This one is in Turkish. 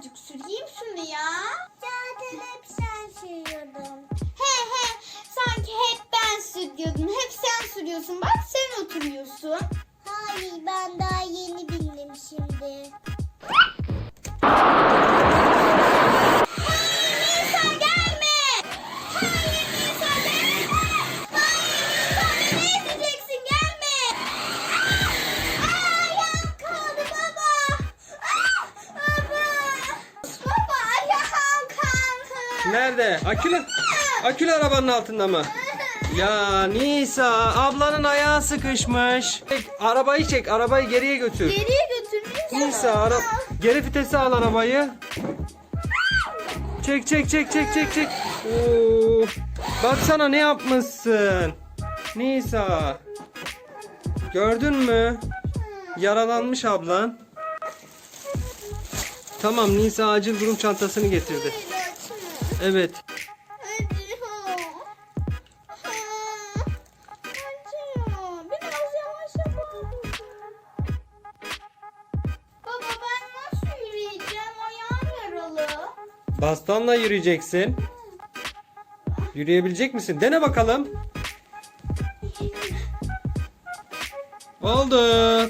birazcık süreyim şunu ya. Zaten hep sen sürüyordun. He he sanki hep ben sürüyordum. Hep sen sürüyorsun bak sen oturuyorsun. Hayır ben daha yeni bindim şimdi. Nerede? Akülü. Akülü arabanın altında mı? Ya Nisa ablanın ayağı sıkışmış. Çek, arabayı çek. Arabayı geriye götür. Geriye götürmüş. Nisa ara geri vitese al arabayı. Çek çek çek çek çek çek. Oo. Baksana ne yapmışsın. Nisa. Gördün mü? Yaralanmış ablan. Tamam Nisa acil durum çantasını getirdi. Evet. Bastonla yürüyeceksin. Yürüyebilecek misin? Dene bakalım. Oldu.